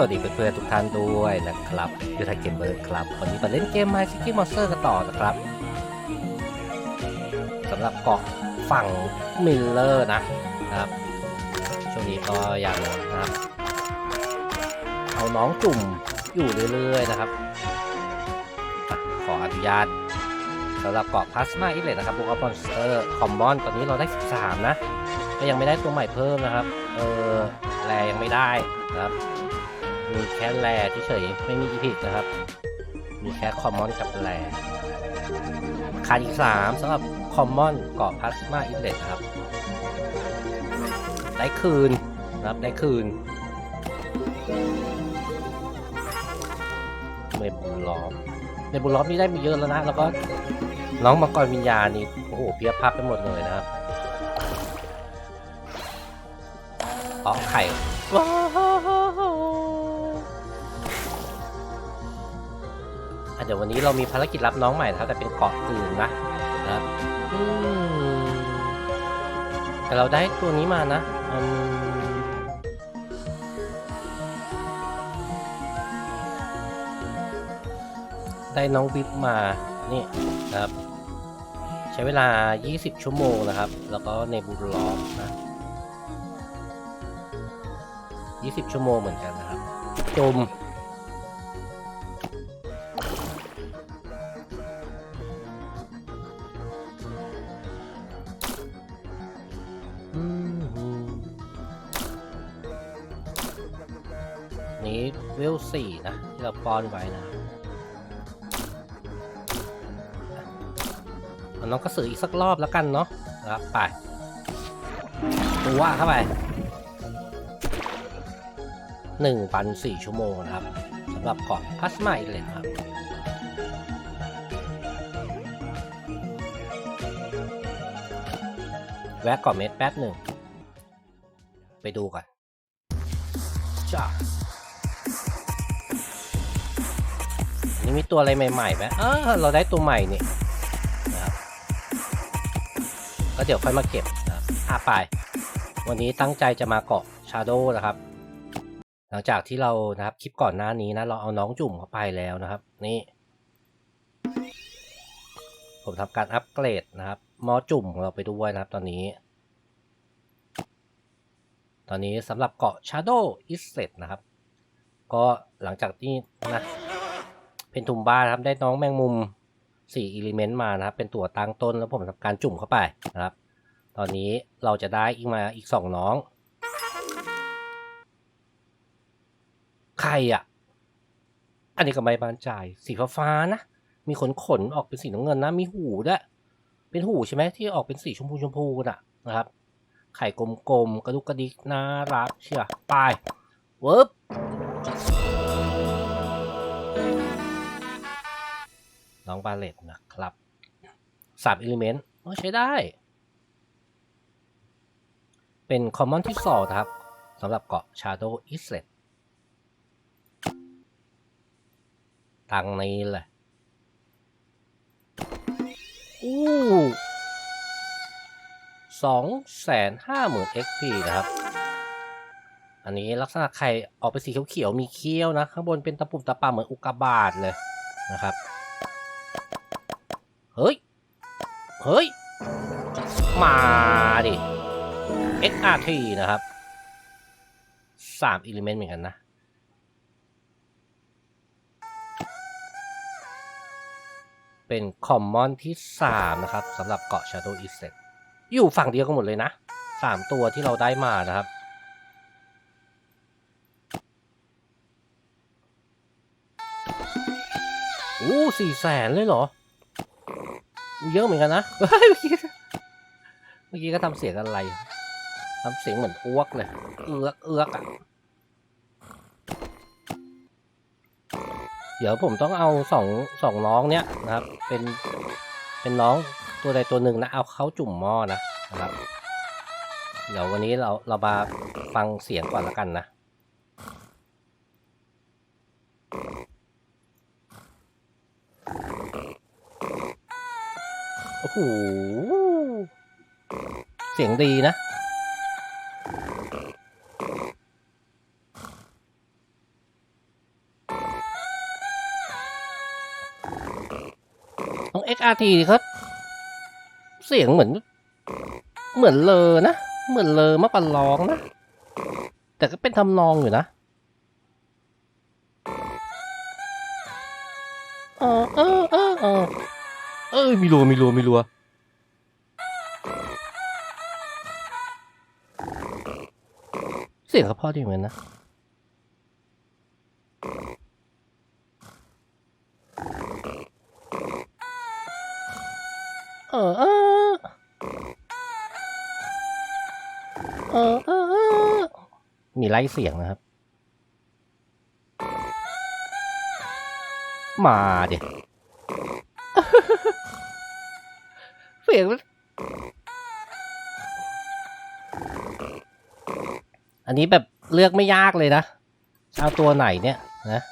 สวัสดีเพื่อนๆทุกท่านด้วยนะครับยูทยเกมเมอร์ครับ วันนี้มาเล่นเกม My City Monster กันต่อนะครับสำหรับเกาะฝั่งมิลเลอร์นะครับ ช่วงนี้ก็ยังนะครับ เอาน้องจุ่มอยู่เรื่อยๆนะครับอขออนุญาตสำหรับเกาะพลาสมาอิเลตนะครับพวกมอนสเตอร์คอมมอนตอนนี้เราได้ 13 นะ ก็ยังไม่ได้ตัวใหม่เพิ่มนะครับ เออแรยังไม่ได้นะครับ มีแค่แร่เฉยๆไม่มีอีพิกนะครับ มีแค่คอมมอนกับแร่ขาดอีก3สำหรับคอมมอนเกาะพลาสมาอิเลตนะครับ ได้คืนนะครับได้คืนเมบุลล้อมเมบุลล้อมนี่ได้มีเยอะแล้วนะ แล้วก็น้องมังกรวิญญาณนี่โอ้โหเพียบพับไปหมดเลยนะครับอ๋อไข่ว้า เดี๋ยววันนี้เรามีภารกิจรับน้องใหม่นะครับแต่เป็นเกาะอื่นนะครับแต่เราได้ตัวนี้มานะได้น้องวิปมา นี่นะครับ ใช้เวลา 20 ชั่วโมงนะครับ แล้วก็ในบูลล็อกนะ20 ชั่วโมงเหมือนกันนะครับ จม นี้เวลสี่นะ ที่เราป้อนไว้นะน้องกระสืออีกสักรอบแล้วกันเนาะนะครับไปตัวเข้าไปหนึ่งพันสี่ชั่วโมงนะครับสำหรับเกาะพัสมาอีกเลยครับแวะเกาะเม็ดแป๊บหนึ่ง ไปดูก่อนจ้า นนี่มีตัวอะไรใหม่ๆไหมเออเราได้ตัวใหม่นี่นะครับก็เดี๋ยวค่อยมาเก็บนะครับอะไป วันนี้ตั้งใจจะมาเกาะชาโดนะครับ หลังจากที่เรานะครับคลิปก่อนหน้านี้นะ เราเอาน้องจุ่มเข้าไปแล้วนะครับ นี่ ผมทำการอัปเกรดนะครับมอจุ่มของเราไปด้วยนะครับตอนนี้ ตอนนี้สำหรับเกาะ Shadow i s l e t นะครับ ก็หลังจากที่นะ เพนทุมบ้านครับได้น้องแมงมุม4อิเลเมนต์มานะครับ เป็นตัวตั้งต้นแล้วผมทำการจุ่มเข้าไปนะครับ ตอนนี้เราจะได้อีกมาอีกสองน้อง ใครอะ อันนี้ก็ไม่บานจ่ายสีฟ้าฟ้านะ มีขนขนออกเป็นสีน้ำเงินนะ มีหูด้วยเป็นหูใช่ไหมที่ออกเป็นสีชมพูชมพูน่ะนะครับ ไข่กลมๆกระดุกกระดิกน่ารักเชียวไปเวิร์บ บาเลตนะครับสามอิเลเมนต์ใช้ได้ เป็นคอมมอนที่สองนะครับสำหรับเกาะ Shadow Islet ทางนี้แหละอู้สองแสนห้าหมื่น XP นะครับ อันนี้ลักษณะไข่ออกเป็นสีเขียวๆมีเขี้ยวนะ ข้างบนเป็นตะปุ่มตะปาเหมือนอุกกาบาตเลยนะครับ เฮ้ย เฮ้ย มาดิ XRT นะครับสามอิเลเมนต์เหมือนกันนะ เป็นคอมมอนที่3นะครับสำหรับเกาะ Shadow i s l e t อยู่ฝั่งเดียวกันหมดเลยนะ3ตัวที่เราได้มานะครับโอ้สี่แสนเลยเหรอ เยอะเหมือนกันนะเมื่อกี้เมื่อกี้ก็ทำเสียงอะไรทำเสียงเหมือนอ้วกเลยเอือกเอือกอะเดี๋ยวผมต้องเอาสองสองน้องเนี้ยนะครับ เป็นเป็นน้องตัวใดตัวหนึ่งนะ เอาเขาจุ่มหม้อนะนะครับ เดี๋ยววันนี้เราเรามาฟังเสียงก่อนละกันนะ โอ้โห เสียงดีนะ ของ XRT เขาเสียงเหมือน เหมือนเลอนะ เหมือนเลอมากกว่าร้องนะ แต่ก็เป็นทำนองอยู่นะอ๋ออ๋ออ๋อ เออเออมีรัวมีรัวมีรัวเสียงเขาพอดีเหมือนนะเออเออเออเออมีไล่เสียงนะครับ มาเด็เสียงอันนี้แบบเลือกไม่ยากเลยนะ เอาตัวไหนเนี่ยนะ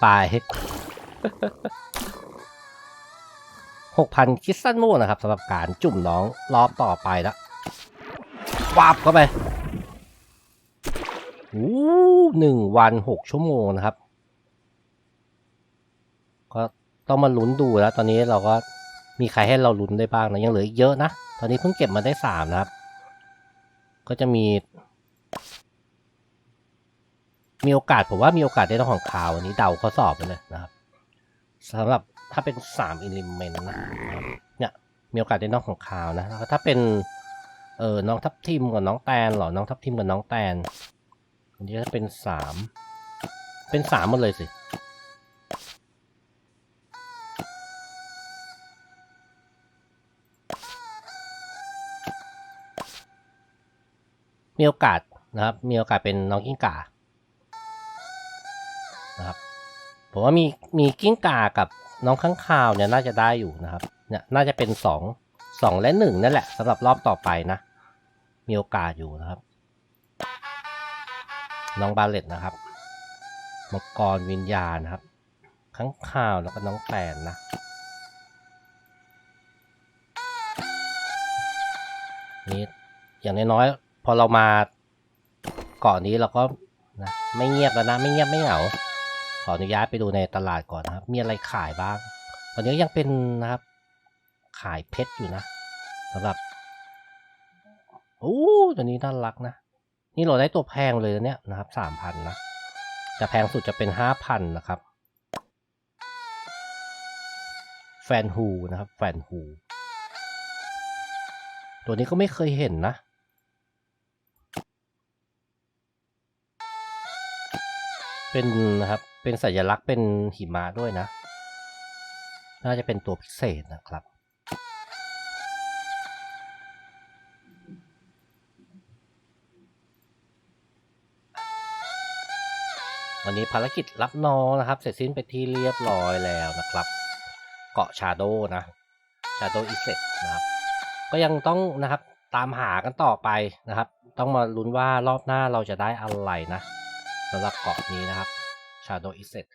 ไปหกพันคิดสั้นม่วนะครับสำหรับการจุ่มน้องรอบต่อไปแล้ววาบเข้าไปอู้หนึ่งวันหกชั่วโมงนะครับ ก็ต้องมาลุ้นดูแล้ว ตอนนี้เราก็ มีใครให้เราลุ้นได้บ้างนะยังเหลืออีกเยอะนะ ตอนนี้เพิ่งเก็บมาได้สามนะครับ ก็จะมี มีโอกาสผมว่ามีโอกาสได้ต้องของข่าวอันนี้เดาข้อสอบเลยนะครับสำหรับถ้าเป็นสามอิเลเมนต์นะครับเนี่ยมีโอกาสได้น้องของข่าวนะแล้วถ้าเป็นเออน้องทับทิมกับน้องแตนเหรอน้องทับทิมกับน้องแตนอันนี้จะเป็นสามเป็นสามหมดเลยสิ มีโอกาสนะครับ มีโอกาสเป็นน้องกิ้งก่านะครับผมว่ามีมีกิ้งก่ากับน้องข้างคาวเนี่ยน่าจะได้อยู่นะครับเนี่ยน่าจะเป็นสองสองและหนึ่งนั่นแหละสำหรับรอบต่อไปนะ มีโอกาสอยู่นะครับ น้องบาเลตนะครับมังกรวิญญาณนะครับข้างคาวแล้วก็น้องแปนนะนี่อย่างน้อย พอเรามาเกาะนี้เราก็นะไม่เงียบแล้วนะไม่เงียบไม่เหงาขออนุญาตไปดูในตลาดก่อนนะครับ มีอะไรขายบ้างตอนนี้ยังเป็นนะครับ ขายเพชรอยู่นะสำหรับโอ้ตัวนี้น่ารักนะ นี่เราได้ตัวแพงเลยเนี่ยนะครับสามพันนะจะแพงสุดจะเป็นห้าพันนะครับ แฟนฮูนะครับ แฟนฮูตัวนี้ก็ไม่เคยเห็นนะ เป็นนะครับ เป็นสัญลักษณ์เป็นหิมะด้วยนะ น่าจะเป็นตัวพิเศษนะครับ วันนี้ภารกิจรับน้องนะครับ เสร็จสิ้นไปที่เรียบร้อยแล้วนะครับ เกาะชาโดนะ ชาโดอิเซตนะครับ ก็ยังต้องนะครับตามหากันต่อไปนะครับ ต้องมาลุ้นว่ารอบหน้าเราจะได้อะไรนะ สำหรับเกาะนี้นะครับ Shadow i s e t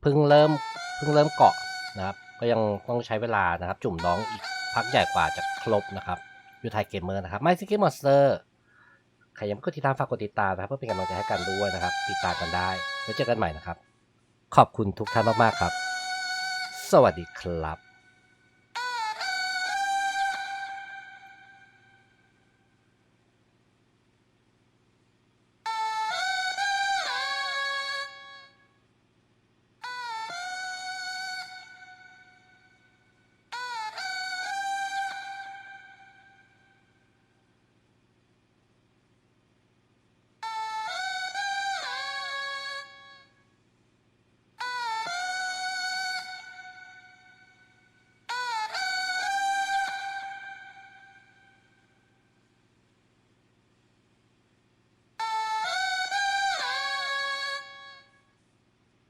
เพิ่งเริ่มเพิ่งเริ่มเกาะนะครับ ก็ยังต้องใช้เวลานะครับ จุ่มน้องอีกพักใหญ่กว่าจะครบนะครับยูไทยเกมเมอร์นะครับไม่ซิกิมอนสเตอร์ใครยังไม่กดติดตามฝากกดติดตามนะครับ เพื่อเป็นกำลังใจให้กันด้วยนะครับ ติดตามกันได้แล้วเจอกันใหม่นะครับ ขอบคุณทุกท่านมากๆครับ สวัสดีครับ